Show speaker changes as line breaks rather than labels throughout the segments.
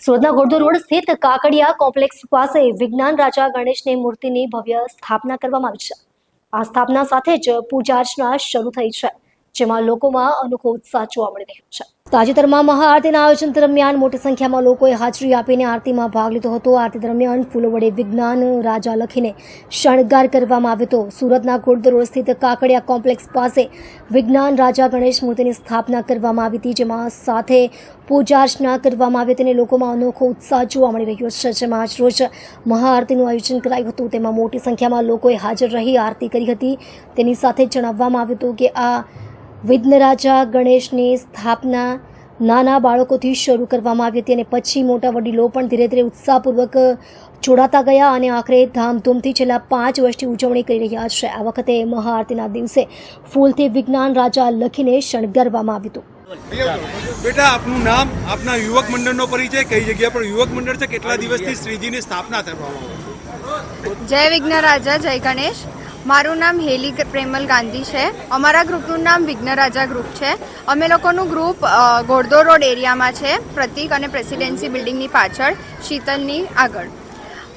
સુરતના ગોરધો રોડ સ્થિત કાકડિયા કોમ્પ્લેક્સ પાસે વિજ્ઞાન રાજા ગણેશની મૂર્તિની ભવ્ય સ્થાપના કરવામાં આવી છે. આ સ્થાપના સાથે જ પૂજા અર્ચના શરૂ થઈ છે, જેમાં લોકોમાં અનોખો ઉત્સાહ જોવા મળી રહ્યો છે. તાજેતરમાં મહાઆરતીના આયોજન દરમિયાન મોટી સંખ્યામાં લોકોએ હાજરી આપીને આરતીમાં ભાગ લીધો હતો. આરતી દરમિયાન ફૂલો વડે વિજ્ઞાન, રાજા લખીને શણગાર કરવામાં આવ્યો હતો. સુરતના ગોરધો સ્થિત કાકડિયા કોમ્પ્લેક્સ પાસે વિજ્ઞાન, રાજા ગણેશ મૂર્તિની સ્થાપના કરવામાં આવી હતી, જેમાં સાથે પૂજા અર્ચના કરવામાં આવી હતી અને લોકોમાં અનોખો ઉત્સાહ જોવા મળી રહ્યો છે. જેમાં આજરોજ મહાઆરતીનું આયોજન કરાયું હતું. તેમાં મોટી સંખ્યામાં લોકોએ હાજર રહી આરતી કરી હતી. તેની સાથે જણાવવામાં આવ્યું હતું કે આ વિઘ્નરાજા ગણેશની સ્થાપના નાના બાળકોથી શરૂ કરવામાં આવી હતી અને પછી મોટા વડીલો પણ ધીરે ધીરે ઉત્સાહપૂર્વક જોડાતા ગયા અને આખરે ધામધૂમથી છેલ્લા પાંચ વર્ષથી ઉજવણી કરી રહ્યા છે. આ વખતે મહાઆરતીના દિવસે ફૂલથી વિજ્ઞાન રાજા લખીને શણગારવામાં આવ્યું હતું.
બેટા આપનું નામ આપના યુવક મંડળનો પરિચય કઈ જગ્યા પર? યુવક મંડળ છે કેટલા દિવસથી શ્રીજીની સ્થાપના કરવામાં
જય વિઘ્ન રાજા જય ગણેશ. મારું નામ હેલી પ્રેમલ ગાંધી છે. અમારા ગ્રુપનું નામ વિઘ્ન રાજા ગ્રુપ છે. અમે લોકોનું ગ્રુપ ઘોડદો રોડ એરિયામાં છે. પ્રતિક અને પ્રેસિડેન્સી બિલ્ડિંગની પાછળ, શીતલની આગળ.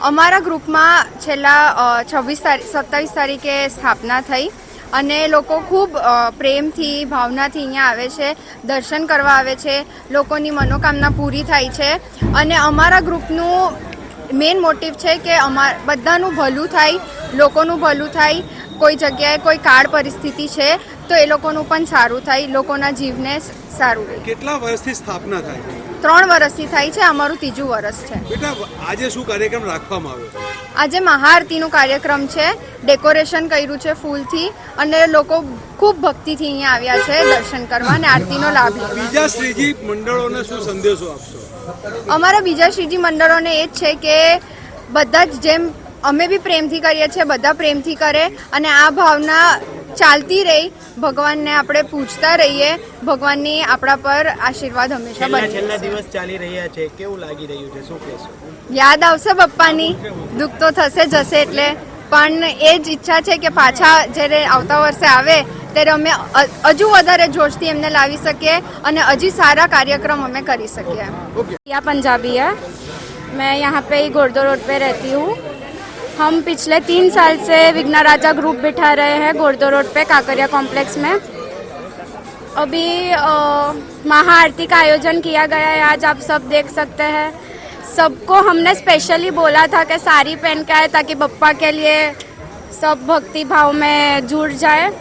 અમારા ગ્રુપમાં છેલ્લા છવ્વીસ તારીખ સત્તાવીસ તારીખે સ્થાપના થઈ અને લોકો ખૂબ પ્રેમથી, ભાવનાથી અહીંયા આવે છે, દર્શન કરવા આવે છે, લોકોની મનોકામના પૂરી થાય છે અને અમારા ગ્રુપનું મેઇન મોટિવ છે કે અમાર, બધાનું ભલું થાય, લોકોનું ભલું થાય, કોઈ જગ્યાએ કોઈ કાળ પરિસ્થિતિ છે તો એ લોકોનું પણ સારું થાય લોકોના જીવને સારું રહે.
કેટલા વર્ષથી સ્થાપના થાય?
ત્રણ વર્ષથી થાય છે અમારું ત્રીજું વર્ષ છે.
બેટા આજે શું કાર્યક્રમ રાખવામાં આવ્યો
આજે મહાઆરતીનું કાર્યક્રમ છે ડેકોરેશન કર્યું છે ફૂલથી અને લોકો ખૂબ ભક્તિથી અહીંયા આવ્યા છે દર્શન કરવા અને આરતીનો લાભ લેવા.
બીજા શ્રીજી મંડળોને શું સંદેશો આપશો?
અમારા બીજા શ્રીજી મંડળોને એ જ છે કે બધા જ જેમ અમે બી પ્રેમથી કરીએ છીએ બધા પ્રેમથી કરે અને આ ભાવના ચાલતી રહી ભગવાનને આપણે પૂજતા રહીએ ભગવાનની આપણા પર આશીર્વાદ હંમેશા
છેલ્લા
બને
છેલ્લા દિવસ ચાલી રહ્યા છે કેવું લાગી રહ્યું છે શું કહેશો
યાદ આવશે બપ્પાની દુઃખ તો થશે જશે એટલે પણ એ જ ઈચ્છા છે કે પાછા જ્યારે આવતા વર્ષે આવે ત્યારે અમે અ- હજુ વધારે જોશથી એમને લાવી શકીએ અને હજી સારા કાર્યક્રમ અમે કરી શકીએ
या पंजाबी है मैं यहाँ पे ही गोरदो रोड पे रहती हूँ हम पिछले तीन साल से विघ्ना राजा ग्रुप बिठा रहे हैं गोरदो रोड पे, काकरिया कॉम्प्लेक्स में। अभी महाआरती का आयोजन किया गया है, आज आप सब देख सकते हैं। सबको हमने स्पेशली बोला था कि साड़ी पहन के आए ताकि बप्पा के लिए सब भक्ति भाव में जुड़ जाए।